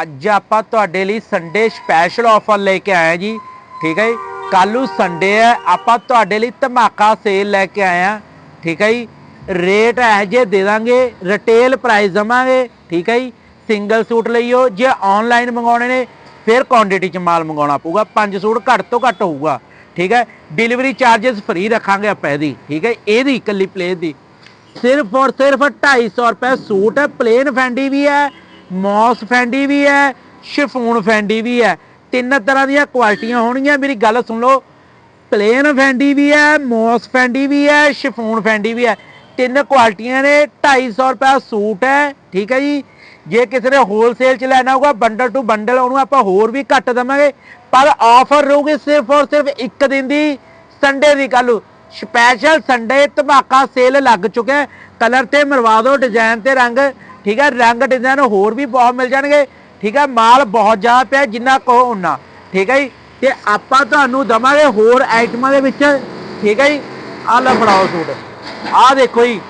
ਅੱਜ ਆਪਾਂ ਤੁਹਾਡੇ ਲਈ ਸੰਡੇ ਸਪੈਸ਼ਲ ਆਫਰ ਲੈ ਕੇ ਆਏ ਹਾਂ ਜੀ। ਠੀਕ ਹੈ ਜੀ? ਕੱਲ ਨੂੰ ਸੰਡੇ ਹੈ, ਆਪਾਂ ਤੁਹਾਡੇ ਲਈ ਧਮਾਕਾ ਸੇਲ ਲੈ ਕੇ ਆਏ ਹਾਂ। ਠੀਕ ਹੈ ਜੀ? ਰੇਟ ਇਹ ਜੇ ਦੇ ਦਾਂਗੇ ਰਿਟੇਲ ਪ੍ਰਾਈਸ ਦਵਾਂਗੇ। ਠੀਕ ਹੈ ਜੀ? ਸਿੰਗਲ ਸੂਟ ਲਈਓ, ਜੇ ਆਨਲਾਈਨ ਮੰਗਾਉਣੇ ਨੇ, ਫਿਰ ਕੁਆਂਟੀਟੀ ਚ ਮਾਲ ਮੰਗਾਉਣਾ ਪਊਗਾ। ਪੰਜ ਸੂਟ ਘੱਟ ਤੋਂ ਘੱਟ ਹੋਊਗਾ। ਠੀਕ ਹੈ? ਡਿਲੀਵਰੀ ਚਾਰजेस ਫ੍ਰੀ ਰੱਖਾਂਗੇ ਆਪਾਂ ਇਹਦੀ। ਠੀਕ ਹੈ? ਇਹਦੀ ਇਕੱਲੀ ਪਲੇਟ ਦੀ। ਸਿਰਫ ਔਰ ਸਿਰਫ 250 ਰੁਪਏ ਸੂਟ ਹੈ ਪਲੇਨ ਫੈਂਡੀ ਵੀ ਹੈ ਮੌਸ ਫੈਂਡੀ ਵੀ ਹੈ, ਸ਼ਿਫੋਨ ਫੈਂਡੀ ਵੀ ਹੈ। ਤਿੰਨ ਤਰ੍ਹਾਂ ਦੀਆਂ ਕੁਆਲਿਟੀਆਂ ਹੋਣਗੀਆਂ। ਮੇਰੀ ਗੱਲ ਸੁਣ ਲਓ। ਪਲੇਨ ਫੈਂਡੀ ਵੀ ਹੈ, ਮੌਸ ਫੈਂਡੀ ਵੀ ਹੈ, ਸ਼ਿਫੋਨ ਫੈਂਡੀ ਵੀ ਹੈ। ਤਿੰਨ ਕੁਆਲਿਟੀਆਂ ਨੇ 250 ਰੁਪਏ ਸੂਟ ਹੈ। ਠੀਕ ਹੈ ਜੀ? ਜੇ ਕਿਸੇ ਨੇ ਹੋਲਸੇਲ ਚ ਲੈਣਾ ਹੋਊਗਾ ਬੰਡਲ ਟੂ ਬੰਡਲ ਉਹਨੂੰ ਆਪਾਂ ਹੋਰ ਵੀ ਘੱਟ ਦਵਾਂਗੇ। ਪਰ ਆਫਰ ਰਹੂਗੀ ਸਿਰਫ ਔਰ ਸਿਰਫ ਇੱਕ ਦਿਨ ਦੀ ਸੰਡੇ ਦੀ ਕੱਲ੍ਹ ਸਪੈਸ਼ਲ ਸੰਡੇ ਧਮਾਕਾ ਸੇਲ ਲੱਗ ਚੁੱਕਿਆ ਹੈ। ਕਲਰ ਤੇ ਮਰਵਾ ਦਿਓ ਡਿਜ਼ਾਈਨ ਤੇ ਰੰਗ। ਠੀਕ ਹੈ, ਰੰਗ ਡਿਜ਼ਾਈਨ ਹੋਰ ਵੀ ਬਹੁਤ ਮਿਲ ਜਾਣਗੇ। ਠੀਕ ਹੈ, ਮਾਲ ਬਹੁਤ ਜ਼ਿਆਦਾ ਪਿਆ, ਜਿੰਨਾ ਕਹੋ ਉਨਾ ਠੀਕ ਹੈ ਜੀ, ਤੇ ਆਪਾਂ ਤੁਹਾਨੂੰ ਦਵਾਂਗੇ ਹੋਰ ਆਈਟਮਾਂ ਦੇ ਵਿੱਚ। ਠੀਕ ਹੈ ਜੀ, ਆਹ ਲੈ ਫੜਾਓ ਸੂਟ। ਆਹ ਦੇਖੋ ਜੀ,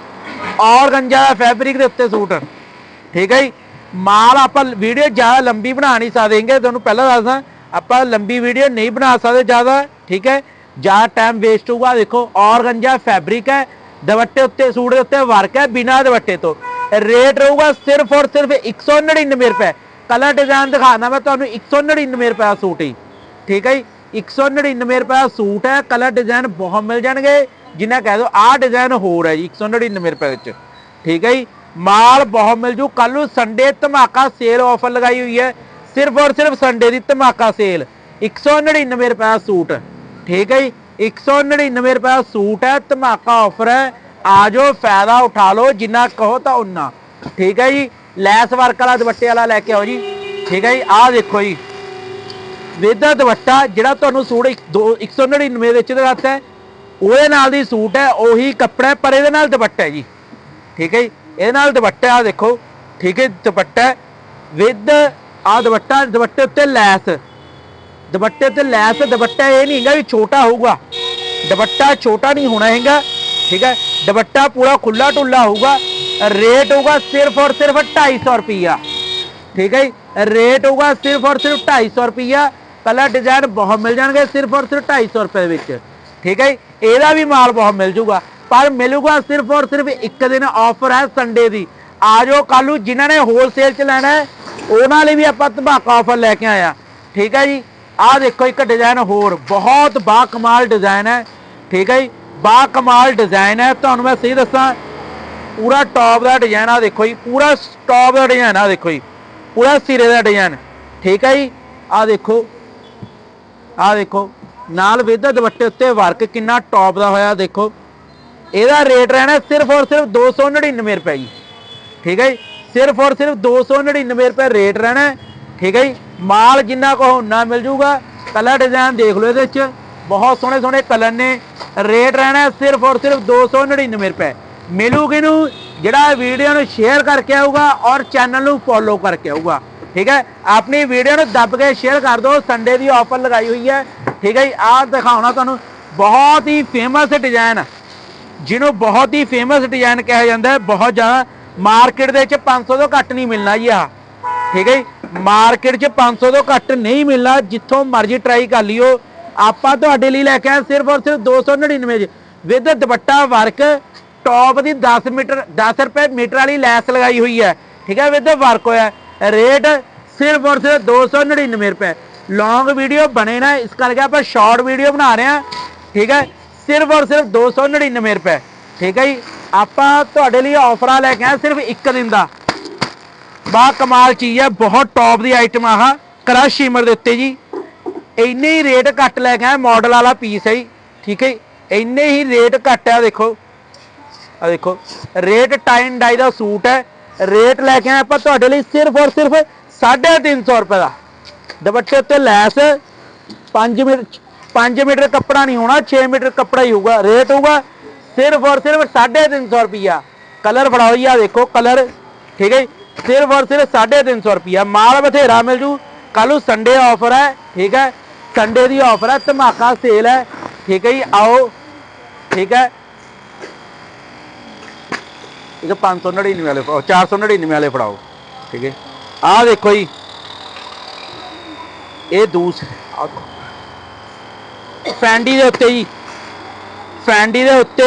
ਔਰਗੰਜਾ ਦਾ ਫੈਬਰਿਕ ਦੇ ਉੱਤੇ ਸੂਟ। ਠੀਕ ਹੈ ਜੀ, ਮਾਲ ਆਪਾਂ ਵੀਡੀਓ ਜ਼ਿਆਦਾ ਲੰਬੀ ਬਣਾ ਨਹੀਂ ਸਕਦੇਗੇ ਤੁਹਾਨੂੰ ਪਹਿਲਾਂ ਦੱਸਦਾ, ਆਪਾਂ ਲੰਬੀ ਵੀਡੀਓ ਨਹੀਂ ਬਣਾ ਸਕਦੇ ਜ਼ਿਆਦਾ। ਠੀਕ ਹੈ ਜ਼ਿਆਦਾ ਟਾਈਮ ਵੇਸਟ ਹੋਊਗਾ ਦੇਖੋ ਔਰਗੰਜਾ ਫੈਬਰਿਕ ਹੈ ਦੁਪੱਟੇ ਉੱਤੇ ਸੂਟ ਦੇ ਉੱਤੇ ਵਰਕ ਹੈ ਬਿਨਾਂ ਦੁਪੱਟੇ ਤੋਂ ਰੇਟ ਰਹੂਗਾ ਸਿਰਫ ਔਰ ਸਿਰਫ 199 ਰੁਪਏ ਕਲਰ ਡਿਜ਼ਾਈਨ ਦਿਖਾਣਾ ਮੈਂ ਤੁਹਾਨੂੰ 199 ਰੁਪਏ ਦਾ ਸੂਟ ਹੀ ਠੀਕ ਹੈ ਜੀ 199 ਰੁਪਏ ਦਾ ਸੂਟ ਹੈ ਕਲਰ ਡਿਜ਼ਾਈਨ ਬਹੁਤ ਮਿਲ ਜਾਣਗੇ ਜਿੰਨਾ ਕਹਿ ਦੋ ਆਹ ਡਿਜ਼ਾਈਨ ਹੋਰ ਹੈ ਜੀ 199 ਰੁਪਏ ਵਿੱਚ ਠੀਕ ਹੈ ਜੀ ਮਾਲ ਬਹੁਤ ਮਿਲ ਜੂ ਕੱਲ ਨੂੰ ਸੰਡੇ ਧਮਾਕਾ ਸੇਲ ਆਫਰ ਲਗਾਈ ਹੋਈ ਹੈ ਸਿਰਫ ਔਰ ਸਿਰਫ ਸੰਡੇ ਦੀ ਧਮਾਕਾ ਸੇਲ 199 ਰੁਪਏ ਦਾ ਸੂਟ ਠੀਕ ਹੈ ਜੀ 199 ਰੁਪਏ ਦਾ ਸੂਟ ਹੈ, ਧਮਾਕਾ ਆਫਰ ਹੈ। ਆ ਜਾਓ, ਫਾਇਦਾ ਉਠਾ ਲਓ, ਜਿੰਨਾ ਕਹੋ ਤਾਂ ਉਨਾ ਠੀਕ ਹੈ ਜੀ, ਲੈਸ ਵਰਕ ਵਾਲਾ ਦੁਪੱਟੇ ਵਾਲਾ ਲੈ ਕੇ ਆਓ ਜੀ। ਠੀਕ ਹੈ ਜੀ, ਆਹ ਦੇਖੋ ਜੀ। ਵੇਦਾ ਦੁਪੱਟਾ, ਜਿਹੜਾ ਤੁਹਾਨੂੰ ਸੂਟ ਇੱਕ- ਦੋ- 199 ਵਿੱਚ ਦਿਖਾਤਾ ਹੈ, ਉਹਦੇ ਨਾਲ ਦੀ ਸੂਟ ਹੈ, ਉਹੀ ਕੱਪੜਾ ਪਰ ਇਹਦੇ ਨਾਲ ਦੁਪੱਟਾ ਹੈ ਜੀ। ਠੀਕ ਹੈ ਜੀ, ਇਹਦੇ ਨਾਲ ਦੁਪੱਟਾ ਆ ਦੇਖੋ। ਠੀਕ ਹੈ ਦੁਪੱਟਾ ਵਿਦ ਆ ਦੁਪੱਟਾ, ਦੁਪੱਟੇ ਉੱਤੇ ਲੈਸ। ਦੁਪੱਟੇ ਤੇ ਲੈਸ ਦੁਪੱਟਾ ਇਹ ਨਹੀਂ ਹੈਗਾ ਵੀ ਛੋਟਾ ਹੋਊਗਾ। ਦੁਪੱਟਾ ਛੋਟਾ ਨਹੀਂ ਹੋਣਾ ਹੈਗਾ, ਠੀਕ ਹੈ? ਦੁਪੱਟਾ ਪੂਰਾ ਖੁੱਲਾ ਟੁੱਲਾ ਹੋਊਗਾ। ਰੇਟ ਹੋਊਗਾ ਸਿਰਫ ਔਰ ਸਿਰਫ 250 ਰੁਪਈਆ, ਠੀਕ ਹੈ ਜੀ? ਰੇਟ ਹੋਊਗਾ ਸਿਰਫ ਔਰ ਸਿਰਫ 250 ਰੁਪਈਆ। ਕਲਰ ਡਿਜ਼ਾਈਨ ਬਹੁਤ ਮਿਲ ਜਾਣਗੇ ਸਿਰਫ ਔਰ ਸਿਰਫ 250 ਰੁਪਏ ਵਿੱਚ, ਠੀਕ ਹੈ ਜੀ? ਇਹਦਾ ਵੀ ਮਾਲ ਬਹੁਤ ਮਿਲ ਜੂਗਾ। ਪਰ ਮਿਲੂਗਾ ਸਿਰਫ ਔਰ ਸਿਰਫ ਇੱਕ ਦਿਨ ਆਫਰ ਹੈ ਸੰਡੇ ਦੀ। ਆ ਜਾਓ ਕੱਲ ਨੂੰ ਜਿਨ੍ਹਾਂ ਨੇ ਹੋਲਸੇਲ ਚ ਲੈਣਾ ਹੈ, ਉਹਨਾਂ ਲਈ ਵੀ ਆਪਾਂ ਧਮਾਕਾ ਆਫਰ ਲੈ ਕੇ ਆਇਆ ਠੀਕ ਹੈ ਜੀ? ਆਹ ਦੇਖੋ ਇੱਕ ਡਿਜ਼ਾਈਨ ਹੋਰ, ਬਹੁਤ ਬਾ ਕਮਾਲ ਡਿਜ਼ਾਈਨ ਹੈ। ਠੀਕ ਹੈ ਜੀ? ਬਾ ਕਮਾਲ ਡਿਜ਼ਾਈਨ ਹੈ। ਤੁਹਾਨੂੰ ਮੈਂ ਸਹੀ ਦੱਸਾਂ, ਪੂਰਾ ਟੌਪ ਦਾ ਡਿਜ਼ਾਈਨ ਆ ਦੇਖੋ ਜੀ, ਪੂਰਾ ਟੌਪ ਦਾ ਡਿਜ਼ਾਈਨ ਆ ਦੇਖੋ ਜੀ, ਪੂਰਾ ਸਿਰੇ ਦਾ ਡਿਜ਼ਾਈਨ ਠੀਕ ਹੈ ਜੀ? ਆ ਦੇਖੋ ਆ ਦੇਖੋ, ਨਾਲ ਵਿਦ ਦੁਪੱਟੇ ਉੱਤੇ ਵਰਕ ਕਿੰਨਾ ਟੌਪ ਦਾ ਹੋਇਆ, ਦੇਖੋ। ਇਹਦਾ ਰੇਟ ਰਹਿਣਾ ਸਿਰਫ ਔਰ ਸਿਰਫ 299 ਰੁਪਏ ਜੀ। ਠੀਕ ਹੈ ਜੀ? ਸਿਰਫ ਔਰ ਸਿਰਫ 299 ਰੁਪਏ ਰੇਟ ਰਹਿਣਾ। ਠੀਕ ਹੈ ਜੀ? ਮਾਲ ਜਿੰਨਾ ਕੋ ਨਾ ਮਿਲ ਜੂਗਾ। ਕਲਰ ਡਿਜ਼ਾਈਨ ਦੇਖ ਲਓ ਇਹਦੇ ਵਿੱਚ। ਬਹੁਤ ਸੋਹਣੇ ਸੋਹਣੇ ਕਲਰ ਨੇ। ਰੇਟ ਰਹਿਣਾ ਸਿਰਫ ਔਰ ਸਿਰਫ 299 ਰੁਪਏ। ਮਿਲੂਗੀ ਨੂੰ ਜਿਹੜਾ ਵੀਡੀਓ ਨੂੰ ਸ਼ੇਅਰ ਕਰਕੇ ਆਊਗਾ ਔਰ ਚੈਨਲ ਨੂੰ ਫੋਲੋ ਕਰਕੇ ਆਊਗਾ। ਠੀਕ ਹੈ? ਆਪਣੀ ਵੀਡੀਓ ਨੂੰ ਦੱਬ ਕੇ ਸ਼ੇਅਰ ਕਰ ਦਿਓ। ਸੰਡੇ ਦੀ ਆਫਰ ਲਗਾਈ ਹੋਈ ਹੈ। ਠੀਕ ਹੈ ਜੀ? ਆਹ ਦਿਖਾਉਣਾ ਤੁਹਾਨੂੰ। ਬਹੁਤ ਹੀ ਫੇਮਸ ਡਿਜ਼ਾਈਨ ਜਿਹਨੂੰ ਬਹੁਤ ਹੀ ਫੇਮਸ ਡਿਜ਼ਾਈਨ ਕਿਹਾ ਜਾਂਦਾ ਹੈ। ਬਹੁਤ ਜ਼ਿਆਦਾ ਮਾਰਕੀਟ ਦੇ ਵਿੱਚ 500 ਤੋਂ ਘੱਟ ਨਹੀਂ ਮਿਲਣਾ ਜੀ ਆਹ। ਠੀਕ ਹੈ ਜੀ? ਮਾਰਕੀਟ 'ਚ 500 ਤੋਂ ਘੱਟ ਨਹੀਂ ਮਿਲਣਾ, ਜਿੱਥੋਂ ਮਰਜ਼ੀ ਟਰਾਈ ਕਰ ਲਿਓ। ਆਪਾਂ ਤੁਹਾਡੇ ਲਈ ਲੈ ਕੇ ਆਏ ਸਿਰਫ ਔਰ ਸਿਰਫ 299 ਚ। ਵਿਦ ਦੁਪੱਟਾ ਵਰਕ ਟੌਪ ਦੀ 10 ਮੀਟਰ 10 ਰੁਪਏ ਮੀਟਰ ਵਾਲੀ ਲੈਸ ਲਗਾਈ ਹੋਈ ਹੈ। ਠੀਕ ਹੈ ਵਿਦ ਵਰਕ ਹੋਇਆ। ਰੇਟ ਸਿਰਫ ਔਰ ਸਿਰਫ 299 ਰੁਪਏ। ਲੌਂਗ ਵੀਡੀਓ ਬਣੇ ਨਾ, ਇਸ ਕਰਕੇ ਆਪਾਂ ਸ਼ਾਰਟ ਵੀਡੀਓ ਬਣਾ ਰਹੇ ਹਾਂ। ਠੀਕ ਹੈ, ਸਿਰਫ ਔਰ ਸਿਰਫ 299 ਰੁਪਏ। ਠੀਕ ਹੈ ਜੀ, ਆਪਾਂ ਤੁਹਾਡੇ ਲਈ ਆਫਰਾਂ ਲੈ ਕੇ ਆਏ ਸਿਰਫ ਇੱਕ ਦਿਨ ਦਾ। ਬਾ ਕਮਾਲ ਚੀਜ਼ ਹੈ ਬਹੁਤ ਟੌਪ ਦੀ ਆਈਟਮ ਆਹ। ਕ੍ਰਸ਼ ਸ਼ਿਮਰ ਦੇ ਉੱਤੇ ਜੀ। ਇੰਨੇ ਹੀ ਰੇਟ ਘੱਟ ਲੈ ਕੇ ਆਏ ਮਾਡਲ ਵਾਲਾ ਪੀਸ ਹੈ ਜੀ, ਠੀਕ ਹੈ ਜੀ। ਇੰਨੇ ਹੀ ਰੇਟ ਘੱਟ ਹੈ ਦੇਖੋ। ਆ ਦੇਖੋ ਰੇਟ ਟਾਈਨ ਡਾਈ ਦਾ ਸੂਟ ਹੈ। ਰੇਟ ਲੈ ਕੇ ਆਏ ਆਪਾਂ ਤੁਹਾਡੇ ਲਈ ਸਿਰਫ ਔਰ ਸਿਰਫ 350 ਰੁਪਏ ਦਾ। ਦੁਪੱਟੇ ਉੱਤੇ ਲੈਸ 5 ਮੀਟਰ 5 ਮੀਟਰ ਕੱਪੜਾ ਨਹੀਂ ਹੋਣਾ 6 ਮੀਟਰ ਕੱਪੜਾ ਹੀ ਹੋਊਗਾ। ਰੇਟ ਹੋਊਗਾ ਸਿਰਫ ਔਰ ਸਿਰਫ 350 ਰੁਪਿਆ ਕਲਰ ਫੜਾਓ ਜੀ ਆ ਦੇਖੋ, ਕਲਰ, ਠੀਕ ਹੈ ਜੀ। ਸਿਰਫ ਔਰ ਸਿਰਫ 350 ਰੁਪਿਆ ਮਾਲ ਬਥੇਰਾ ਮਿਲ ਜੂ। ਕੱਲ ਨੂੰ ਸੰਡੇ ਆਫਰ ਹੈ, ਠੀਕ ਹੈ? ਸੰਡੇ ਦੀ ਆਫਰ ਹੈ, ਧਮਾਕਾ ਸੇਲ ਹੈ, ਠੀਕ ਹੈ ਜੀ? ਆਓ, ਠੀਕ ਹੈ? ਇੱਕ 599 ਵਾਲੇ ਫੜਾਓ 499 ਵਾਲੇ ਫੜਾਓ, ਠੀਕ ਹੈ? ਆਹ ਦੇਖੋ ਜੀ। ਇਹ ਦੂਸਰੇ ਫੈਂਡੀ ਦੇ ਉੱਤੇ ਜੀ। ਫੈਂਡੀ ਦੇ ਉੱਤੇ,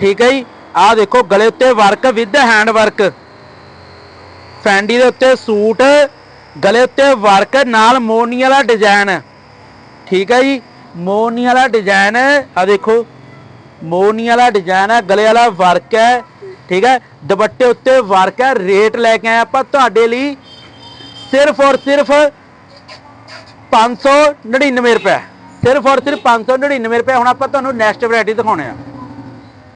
ਠੀਕ ਹੈ ਜੀ? ਆਹ ਦੇਖੋ, ਗਲੇ ਉੱਤੇ work with hand work Fendi ਦੇ ਉੱਤੇ ਸੂਟ, ਗਲੇ ਉੱਤੇ ਵਰਕ, ਨਾਲ ਮੋਨੀ ਵਾਲਾ ਡਿਜ਼ਾਈਨ ਠੀਕ ਹੈ ਜੀ? ਮੋਨੀ ਵਾਲਾ ਡਿਜ਼ਾਈਨ ਆ ਦੇਖੋ। ਮੋਨੀ ਵਾਲਾ ਡਿਜ਼ਾਈਨ ਹੈ, ਗਲੇ ਵਾਲਾ ਵਰਕ ਹੈ। ਠੀਕ ਹੈ? ਦੁਪੱਟੇ ਉੱਤੇ ਵਰਕ ਹੈ, ਰੇਟ ਲੈ ਕੇ ਆਏ ਆਪਾਂ ਤੁਹਾਡੇ ਲਈ। ਸਿਰਫ ਔਰ ਸਿਰਫ 599 ਰੁਪਏ। ਸਿਰਫ ਔਰ ਸਿਰਫ 599 ਰੁਪਏ ਹੁਣ ਆਪਾਂ ਤੁਹਾਨੂੰ ਨੈਕਸਟ ਵੈਰਾਈਟੀ ਦਿਖਾਉਣੇ ਆ।